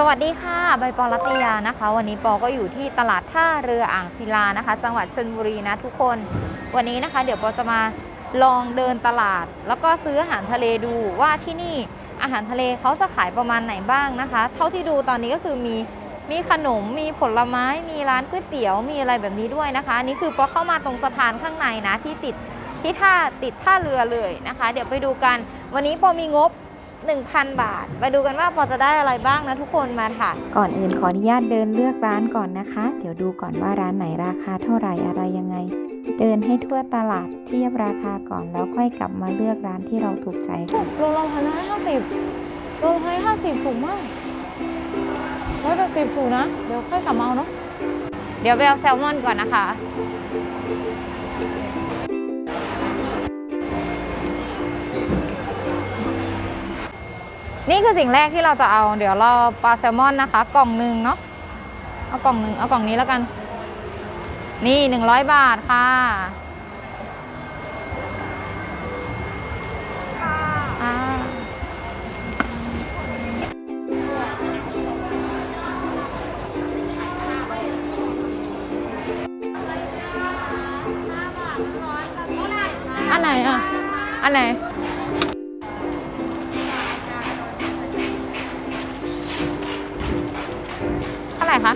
สวัสดีค่ะ ใบปอรัตยานะคะ วันนี้ปอก็อยู่ที่ตลาดท่าเรืออ่างศิลานะคะ จังหวัดชลบุรีนะทุกคน วันนี้นะคะ เดี๋ยวปอจะมาลองเดินตลาด แล้วก็ซื้ออาหารทะเลดูว่าที่นี่อาหารทะเลเขาจะขายประมาณไหนบ้างนะคะ เท่าที่ดูตอนนี้ก็คือมีมีขนมมีผลไม้มีร้านก๋วยเตี๋ยวมีอะไรแบบนี้ด้วยนะคะนี่คือปอเข้ามาตรงสะพานข้างในนะที่ติดที่ท่าติดท่าเรือเลยนะคะ เดี๋ยวไปดูกัน วันนี้ปอมีงบ 1,000 บาทไปดูกันว่าพอจะได้อะไรบ้างนะทุกคนมาค่ะ ก่อนอื่นขออนุญาตเดินเลือกร้านก่อนนะคะ เดี๋ยวดูก่อนว่าร้านไหนราคาเท่าไหร่อะไรยังไง เดินให้ทั่วตลาดเทียบราคาก่อนแล้วค่อยกลับมาเลือกร้านที่เราถูกใจค่ะโลละพันห้าสิบโลละห้าสิบถูกมากร้อยแปดสิบถูกนะ เดี๋ยวค่อยกลับมาเอาเนาะเดี๋ยวไปเอาแซลมอนก่อนนะคะ นี่คือสิ่งแรกที่เราจะเอา เดี๋ยวเราปลาแซลมอนนะคะ กล่องหนึ่งเนาะ เอากล่องหนึ่งเอากล่องนี้แล้วกัน นี่หนึ่งร้อยบาทค่ะอ่าอันไหนอะ อันไหน ไหร่คะ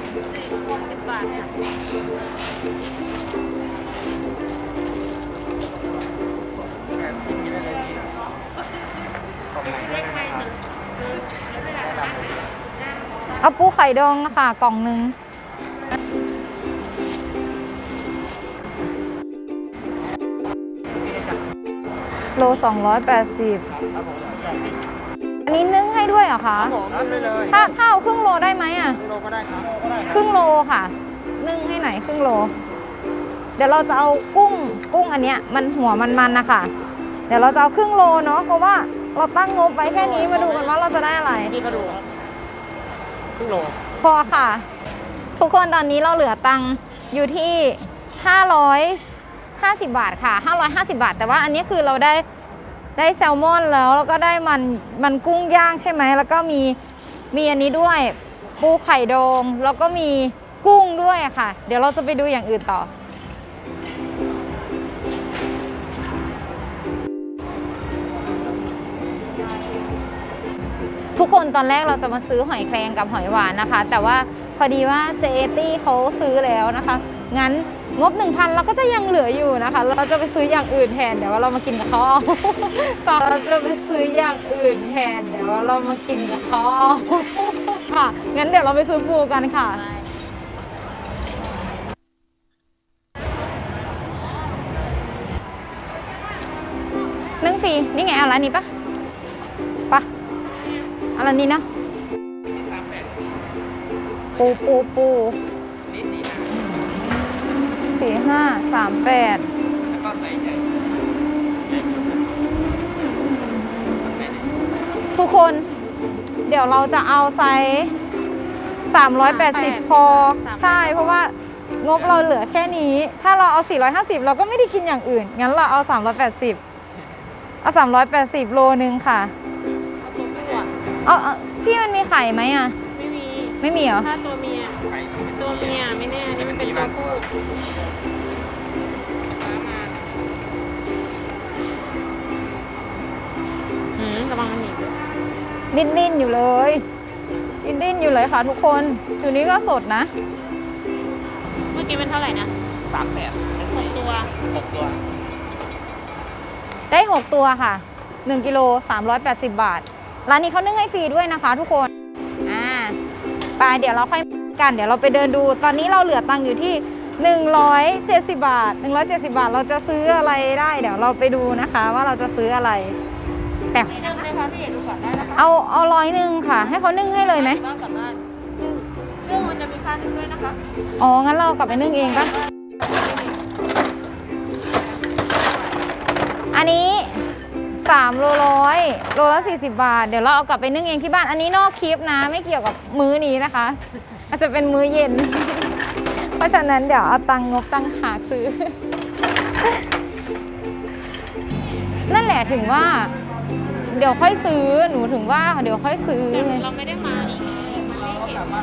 เอาปูไข่ดองค่ะ กล่องหนึ่งโลสองร้อยแปดสิบ อันนี้นึ่งให้ด้วยเหรอคะผมได้เลยถ้าถ้าเอาครึ่งโลได้ไหมอะโลก็ได้ครับครึ่งโลค่ะ นึ่งให้ไหนอยครึ่งโล เดี๋ยวเราจะเอากุ้งกุ้งอันเนี้ยมันหัวมันๆนะคะเดี๋ยวเราจะเอาครึ่งโลเนาะเพราะว่าเราตั้งงบไว้แค่นี้มาดูกันว่าเราจะได้อะไรนี่ก็ดูครับครึ่งโลพอค่ะ ทุกคนตอนนี้เราเหลือตังค์อยู่ที่ 550 บาทค่ะ 550 บาท แต่ว่าอันนี้คือเราได้ ได้แซลมอนแล้วแล้วก็ได้มันมันกุ้งย่างใช่ไหมแล้วก็มีมีอันนี้ด้วยปูไข่ดองแล้วก็มีกุ้งด้วยค่ะ เดี๋ยวเราจะไปดูอย่างอื่นต่อ ทุกคนตอนแรกเราจะมาซื้อหอยแครงกับหอยหวานนะคะ แต่ว่าพอดีว่าเจตี้เขาซื้อแล้วนะคะ งั้น งบ 1,000เราก็จะยังเหลืออยู่นะคะ เราจะไปซื้ออย่างอื่นแทนเดี๋ยวเรามากินกับเขาเอาต่อเราจะไปซื้ออย่างอื่นแทนเดี๋ยวเรามากินกับเขาเอาค่ะงั้นเดี๋ยวเราไปซื้อปูกันค่ะนึ่งฟรีนี่ไงเอาร้านนี้ปะปะเอาร้านนี้เนาะปูปูปู สี่ห้าสามแปดแล้วก็ใส่ใหญ่ใหญ่สุดไปไหนทุกคน เดี๋ยวเราจะเอาไซส์380 พอ ใช่ เพราะว่างบเราเหลือแค่นี้ ถ้าเราเอา 450 เราก็ไม่ได้กินอย่างอื่น งั้นเราเอา 380 เอา 380 โลนึงค่ะ เอาตัวผู้อะเอาเอาพี่มันมีไข่ไหมอะ ไม่มี ไม่มีเหรอ ถ้าตัวเมียไปตัวเมียไม่แน่ นี่มันเป็นตัวผู้มามาหืมระวังมันหนีด้วยดิ้นดิ้นๆอยู่เลย ดิ้นดิ้นๆอยู่เลยค่ะทุกคนอยู่นี้ก็สดนะ เมื่อกี้เป็นเท่าไหร่นะสามแปดหกตัวหกตัว ได้ 6 ตัวค่ะ 1กิโล380 บาท ร้านนี้เขานึ่งให้ฟรีด้วยนะคะทุกคน อ่าไปเดี๋ยวเราค่อย กัน เดี๋ยวเราไปเดินดู ตอนนี้เราเหลือตังค์อยู่ที่ 170 บาท 170 บาทเราจะซื้ออะไรได้ เดี๋ยวเราไปดูนะคะ ว่าเราจะซื้ออะไร แต่นึ่งเลยคะพี่เอกดูก่อนได้นะคะเอาเอาร้อยหนึ่งค่ะ ให้เขานึ่งให้เลยไหม บ้านกลับบ้านนึ่งซึ่งมันจะมีค่านึ่งด้วยนะคะอ๋อ งั้นเรากลับไปนึ่งเองปะอันนี้ 3โลร้อยโลละ 40 บาท เดี๋ยวเราเอากลับไปนึ่งเองที่บ้าน อันนี้นอกคลิปนะ ไม่เกี่ยวกับมื้อนี้นะคะอาจจะเป็นมื้อเย็น เพราะฉะนั้นเดี๋ยวเอาตังค์งบตังค์หากซื้อ นั่นแหละถึงว่า เดี๋ยวค่อยซื้อหนูถึงว่าเดี๋ยวค่อยซื้อแต่ไงเราไม่ได้มาอีกไงมันไม่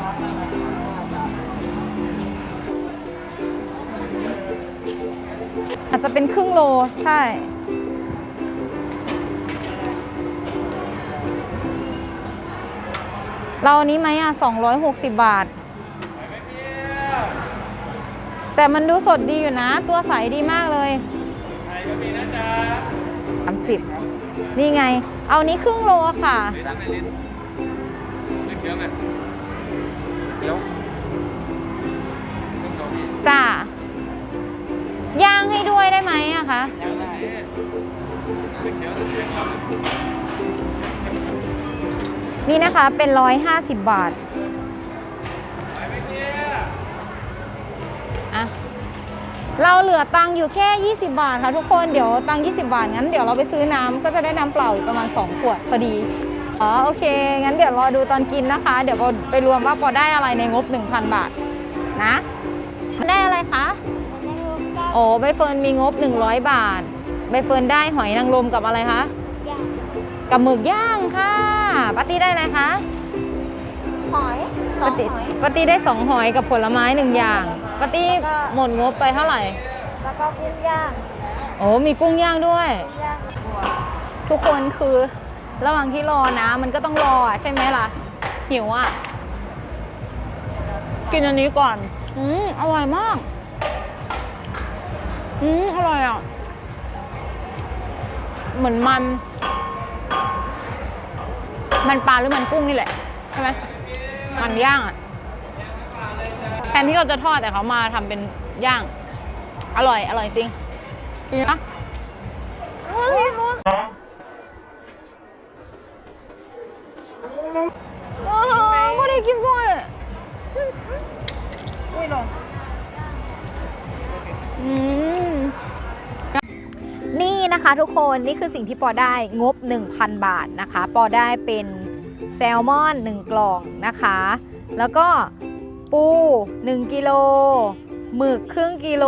อาจจะเป็นครึ่งโลใช่ เราอันนี้ไหมอะ260บาท แต่มันดูสดดีอยู่นะ ตัวใสดีมากเลยไทยก็มีนะจ๊ะ30นี่ไง เอานี้ครึ่งโลค่ะลิ้นไหนลิ้นลิ้นเขียวไหมเขียวลิ้นเขียวพี่จ้าย่างให้ด้วยได้ไหมอะคะยังได้ลิ้ นเขียวลิ้นเขียวนี่นะคะเป็น 150 บาทไปไม่เที่ยอะเราเหลือตังค์อยู่แค่ 20 บาทค่ะทุกคนเดี๋ยวตังค์20 บาท งั้นเดี๋ยวเราไปซื้อน้ำก็จะได้น้ำเปล่าอีกประมาณ 2 ขวดพอดีอ๋อโอเค งั้นเดี๋ยวรอดูตอนกินนะคะ เดี๋ยวปอไปรวมว่าปอได้อะไรในงบ 1,000 บาทนะได้อะไรคะโอ้ใบเฟิร์นมีงบ 100 บาท ใบเฟิร์นได้หอยนางรมกับอะไรคะกับหมึกย่างค่ะ ปาร์ตี้ได้อะไรคะหอยสปอกงติหอยปกติได้สองหอยกับผลไม้หนึ่งอย่างปกติแล้วก็หมดงบไปเท่าไหร่ แล้วก็กุ้งย่างโอ้มีกุ้งย่างด้วยย่างทุกคนคือระหว่างที่รอนะ มันก็ต้องรออะใช่ไหมล่ะ หิวอะ กินอันนี้ก่อน อืมอร่อยมาก อืมอร่อยอะ เหมือนมัน มันปลาหรือมันกุ้งนี่แหละใช่ไหมมันย่างอะแทนที่เราจะทอดแต่เขามาทำเป็นย่าง อร่อย อร่อยจริงจริงนะไม่ได้กินด้วยอุ้ยลงอืมนี่นะคะทุกคนนี่คือสิ่งที่ปอได้งบ 1,000 บาทนะคะ ปอได้เป็น แซลมอน 1 กล่องนะคะ แล้วก็ปู 1 กิโลหมึกครึ่งกิโล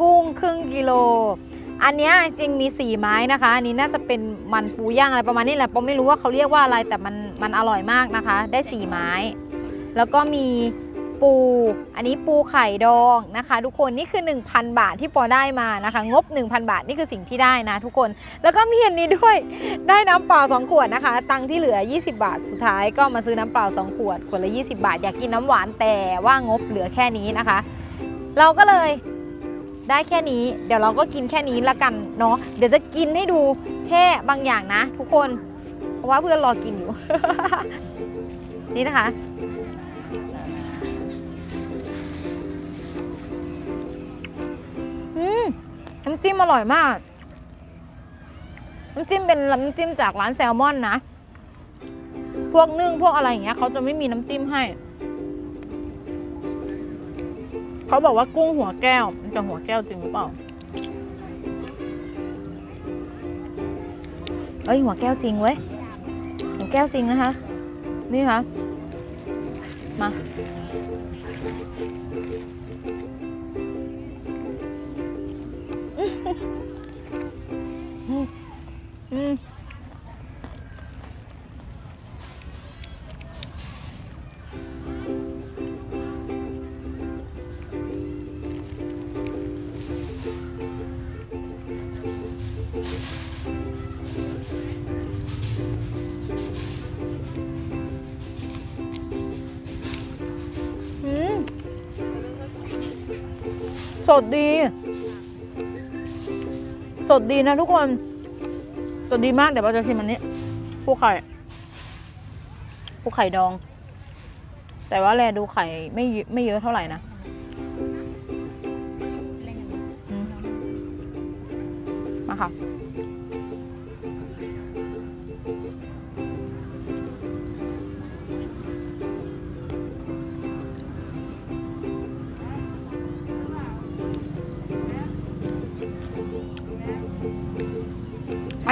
กุ้งครึ่งกิโล อันเนี้ยจริงมี4ไม้นะคะ อันนี้น่าจะเป็นมันปูย่างอะไรประมาณนี้แหละปอไม่รู้ว่าเขาเรียกว่าอะไรแต่มันมันอร่อยมากนะคะ ได้4ไม้ แล้วก็มี ปู อันนี้ปูไข่ดองนะคะ ทุกคนนี่คือ 1,000 บาทที่ปอได้มานะคะ งบ 1,000 บาทนี่คือสิ่งที่ได้นะทุกคน แล้วก็มีอันนี้ด้วยได้น้ำเปล่า2ขวดนะคะ ตังที่เหลือ 20 บาทสุดท้ายก็มาซื้อน้ำเปล่า2ขวดขวดละ 20 บาท อยากกินน้ำหวานแต่ว่างบเหลือแค่นี้นะคะ เราก็เลยได้แค่นี้ เดี๋ยวเราก็กินแค่นี้ละกันเนาะเดี๋ยวจะกินให้ดูแค่บางอย่างนะ ทุกคน เพราะว่าเพื่อนรอกินอยู่ นี่นะคะำจิ้มอร่อยมาก น้ำจิ้มเป็นน้ำจิ้มจากร้านแซลมอนนะ พวกนึ่งพวกอะไรอย่างเงี้ยเขาจะไม่มีน้ำจิ้มให้ เขาบอกว่ากุ้งหัวแก้ว มันจะหัวแก้วจริงหรือเปล่า เอ้ยหัวแก้วจริงเว้ย หัวแก้วจริงนะคะ นี่ค่ะ มา อืมอืมสดดี สดดีนะทุกคน สดดีมากเดี๋ยวเราจะชิมอันนี้ปูไข่ปูไข่ดอง แต่ว่าแลดูไข่ไม่ไม่เยอะเท่าไหร่นะมาค่ะ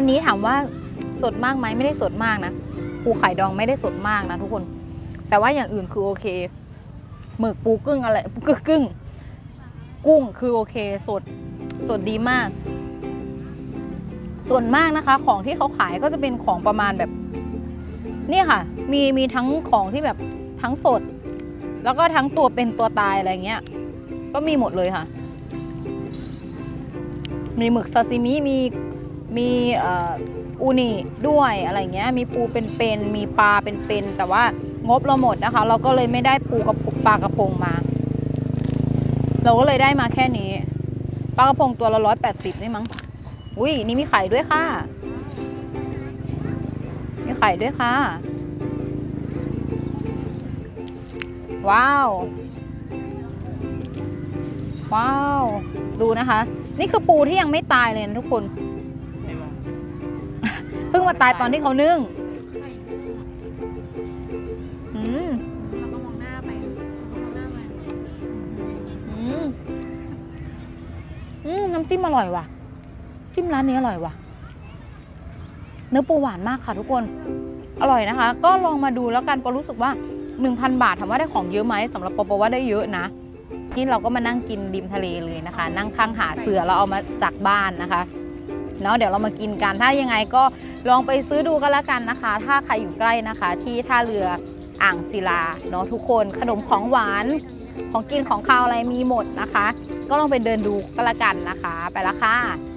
นนี้ถามว่าสดมากไหมไม่ได้สดมากนะปูไข่ดองไม่ได้สดมากนะทุกคน แต่ว่าอย่างอื่นคือโอเคหมึกปูกึ้งอะไรกึ้งกึ้งกุ้งคือโอเค สดสดดีมาก ส่วนมากนะคะ ของที่เขาขายก็จะเป็นของประมาณแบบนี่ค่ะ มีมีทั้งของที่แบบทั้งสด แล้วก็ทั้งตัวเป็นตัวตายอะไรเงี้ย ก็มีหมดเลยค่ะ มีหมึกซาซิมิมี มีอูนิด้วยอะไรเงี้ยมีปูเป็นๆมีปลาเป็นๆแต่ว่างบเราหมดนะคะ เราก็เลยไม่ได้ปูกับปลากระพงมา เราก็เลยได้มาแค่นี้ปลากระพงตัวละร้อยแปดสิบนี่มั้งอุ้ยนี่มีไข่ด้วยค่ะ มีไข่ด้วยค่ะ ว้าว ว้าว ดูนะคะ นี่คือปูที่ยังไม่ตายเลยนะทุกคน งมาตายตอนที่เขานึ่งอืมแล้วก็มองหน้าไปมองหน้าไปอืมอืมน้ำจิ้มอร่อยว่ะ จิ้มร้านนี้อร่อยว่ะ เนื้อปูหวานมากค่ะทุกคน อร่อยนะคะ ก็ลองมาดูแล้วกันปอรู้สึกว่า 1,000 บาทถามว่าได้ของเยอะไหมสำหรับปอปอว่าได้เยอะนะนี่เราก็มานั่งกินริมทะเลเลยนะคะ นั่งข้างหาเสือเราเอามาจากบ้านนะคะเนาะเดี๋ยวเรามากินกันถ้ายังไงก็ ลองไปซื้อดูก็แล้วกันนะคะ ถ้าใครอยู่ใกล้นะคะ ที่ท่าเรืออ่างศิลาเนาะทุกคนขนมของหวานของกินของข้าวอะไรมีหมดนะคะ ก็ลองไปเดินดูก็แล้วกันนะคะ ไปละค่ะ